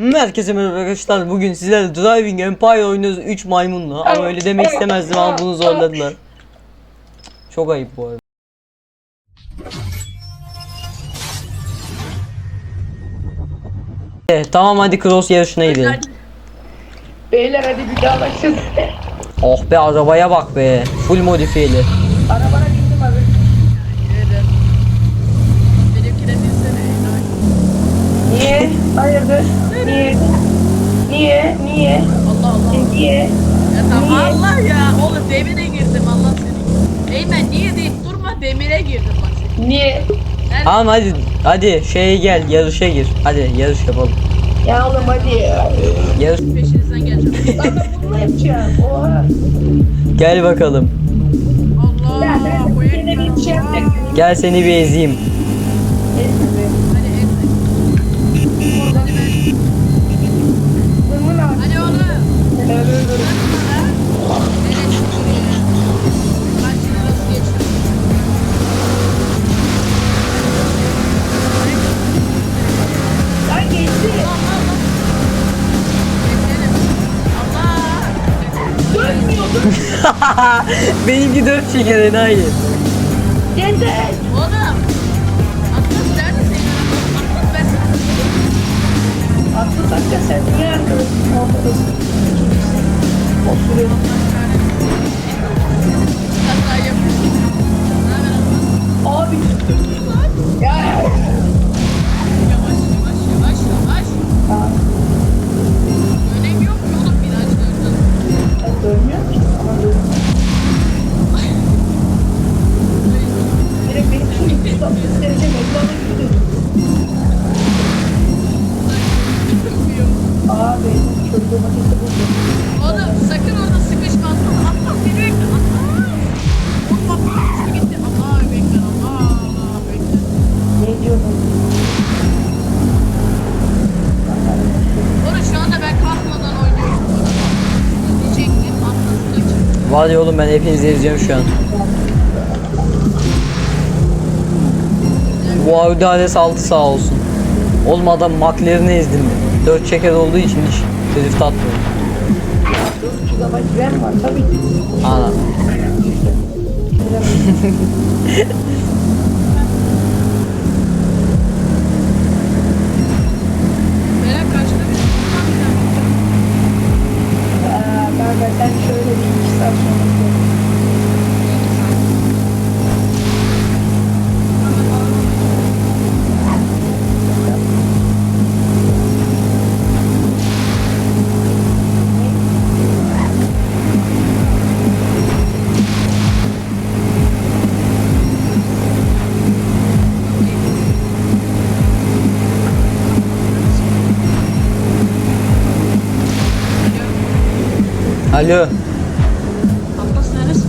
Herkese merhaba arkadaşlar. Bugün sizlerle Driving Empire oynuyoruz 3 maymunla. Ama öyle demek istemezdim ama bunu zorladılar. Çok ayıp bu arada. Evet, tamam hadi cross yarışına gidelim. Beyler hadi bir daha başlayalım. Oh be arabaya bak be. Full modifiyeli. Arabana bindim abi. Benimkine binsene. Niye? Hayırdır? Niye? Niye? Allah Allah. Niye? Ya tamam Niye? Allah ya. Oğlum demire girdim Allah seni. Eymen niye deyip durma demire girdim bak seni. Niye? Her Tamam hadi hadi şeye gel yarışa gir. Hadi yarış yapalım. Ya oğlum hadi ya. Yarış peşinizden geleceğim. Lan ben bunu yapacağım. Oha. gel bakalım. Allah. Ya ben yine bir şey yapacağım. Gel seni bir ezeyim. Benimki 4 şeker enayi. Yeter. Oğlum. Atlas neredesin? Atlas ben sana Aklı dakika sen niye arkadaşın ortadasın? Abi. Ya. Var ya oğlum ben hepinizi izliyorum şu an. Bu Audi A6 sağ olsun. Oğlum adam McLaren'i ezdim. 4 çeker olduğu için hiç drift atmıyor. 4 GB RAM var tabii ki. Ana. Alo. Atlas neredesin?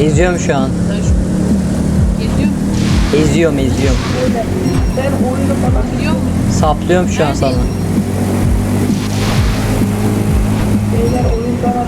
Eziyorum şu an. Ben şu Geziyor mu? Eziyorum. Böyle ben oyunu falan Gidiyor mu? Saplıyorum şu an sana. beyler oyun falan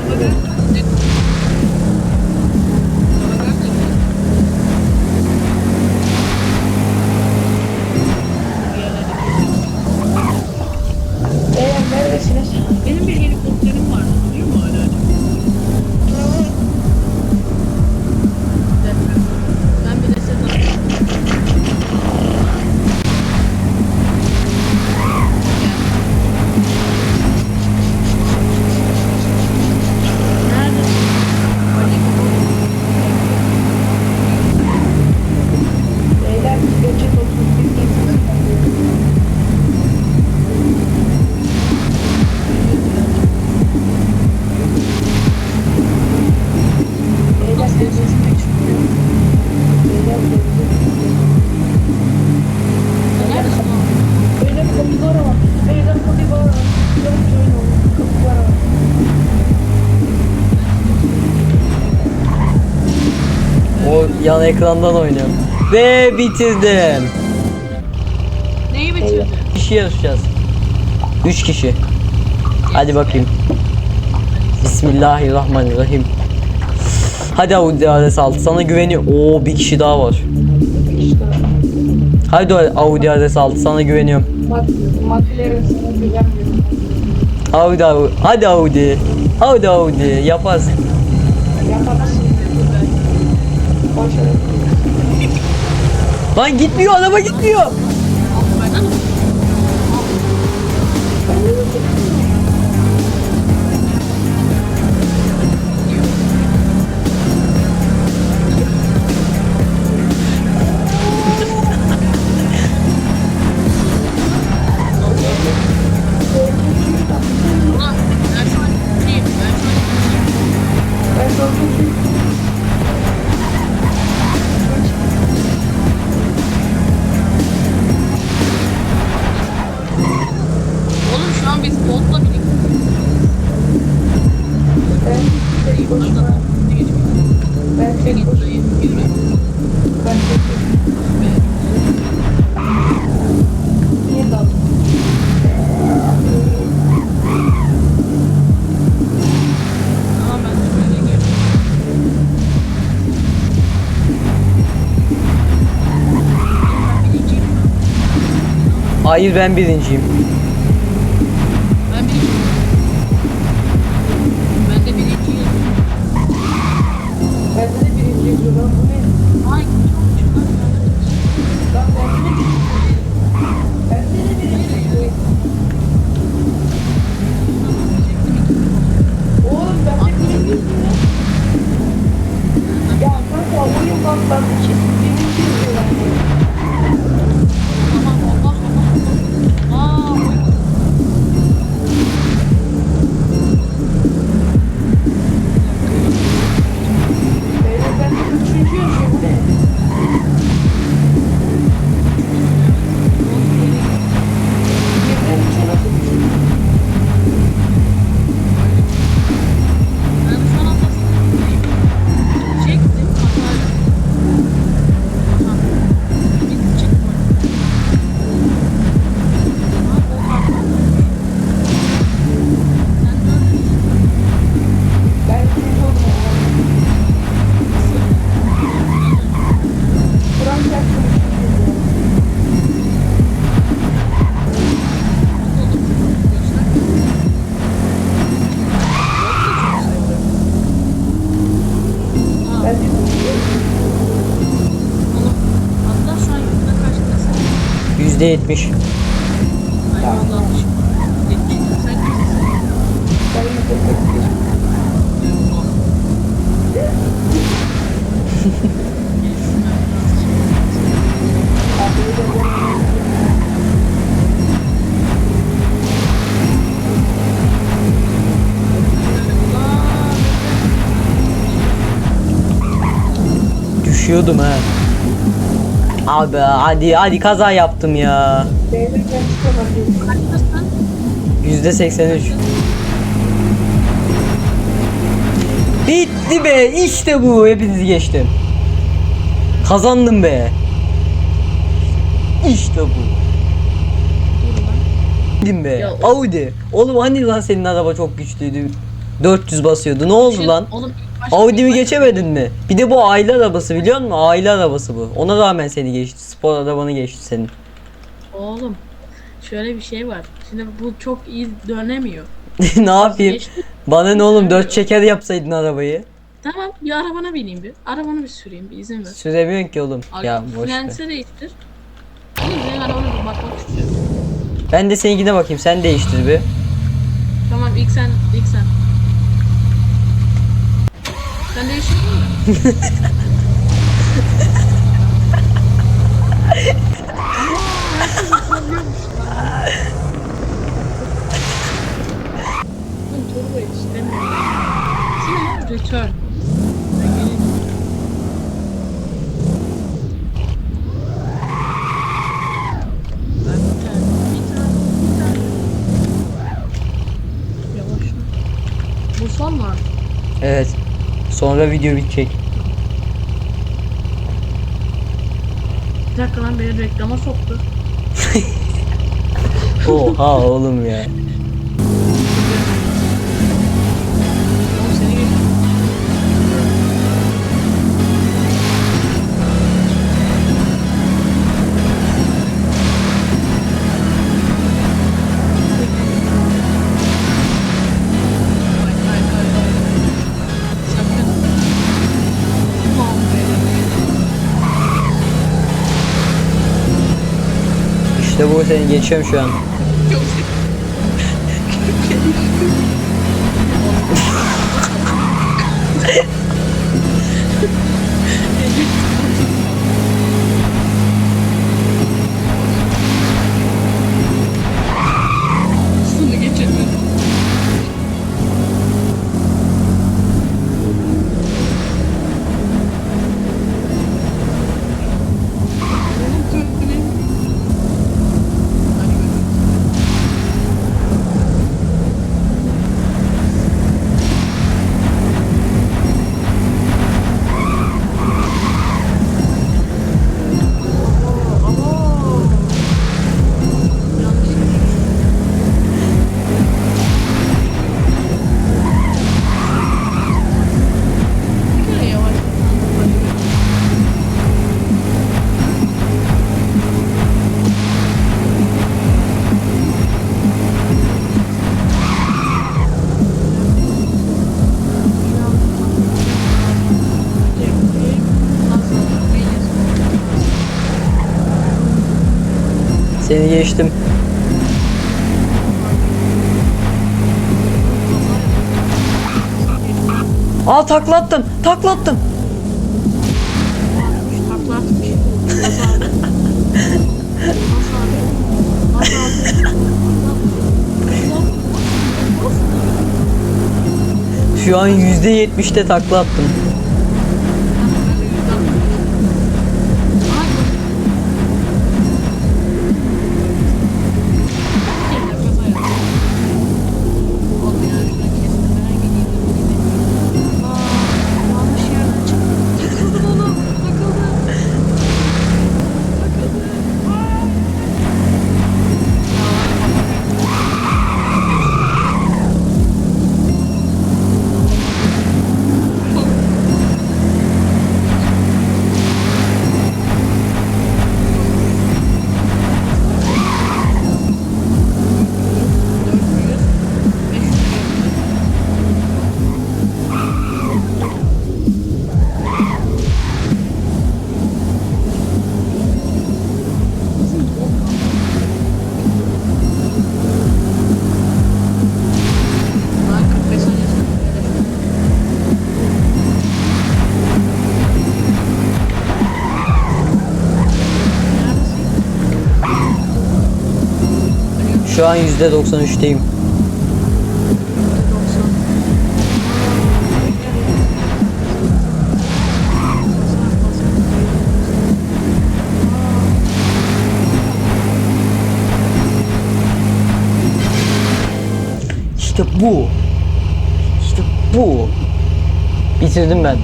yan ekrandan oynuyorum. Ve bitirdim. Neyi bitirdin? kişi yarışacağız. 3 kişi. Hadi bakayım. Bismillahirrahmanirrahim. Hadi Audi A6 sana güveniyorum. Oo bir kişi daha var. Haydi Audi RS6 sana güveniyorum. Mak McLaren sana güvenmiyorum. Audi Audi. Hadi Audi. Hadi Audi yaparsın. Lan gitmiyor araba gitmiyor. Hayır ben birinciyim. 70. Tamam. Düşüyordum ha. Abi hadi hadi kaza yaptım ya. Yüzde 83. Bitti be işte bu hepinizi geçtim. Kazandım be. İşte bu. Bildim be. Audi. Oğlum hani lan senin araba çok güçlüydü. 400 basıyordu. Ne oldu lan? Oğlum Audi'mi başta- geçemedin mi? Bir de bu aile arabası biliyor musun? Aile arabası bu. Ona rağmen seni geçti. Spor arabanı geçti senin. Oğlum şöyle bir şey var. Şimdi bu çok iyi dönemiyor. ne yapayım? Geçti. Bana ne oğlum dört çeker yapsaydın arabayı. Tamam bir arabana bineyim bir. Arabanı bir süreyim bir izin ver. Süremiyorsun ki oğlum. Ar- Ya boş ver. Değiştir. Oğlum senin arabana bir bakmak istiyorum. Ben de seninkine bakayım. Sen değiştir bir. Tamam ilk sen ilk sen. Sen değiştirdin mi? Aa, herkes yapabiliyormuş lan. Oğlum turbo yetiştiremiyorum. Şimdi return. Evet. Sonra video bitecek. Bir dakika lan beni reklama soktu. Oha oğlum ya. Seni geçiyorum şu an. Seni geçtim. Aa taklattım. Taklattım. Şu an %70'te takla Şu an %93'teyim. İşte bu. İşte bu. Bitirdim ben.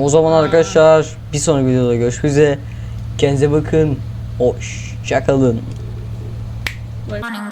O zaman arkadaşlar bir sonraki videoda görüşmek üzere. Kendinize bakın. Hoşça kalın. Bye. Morning.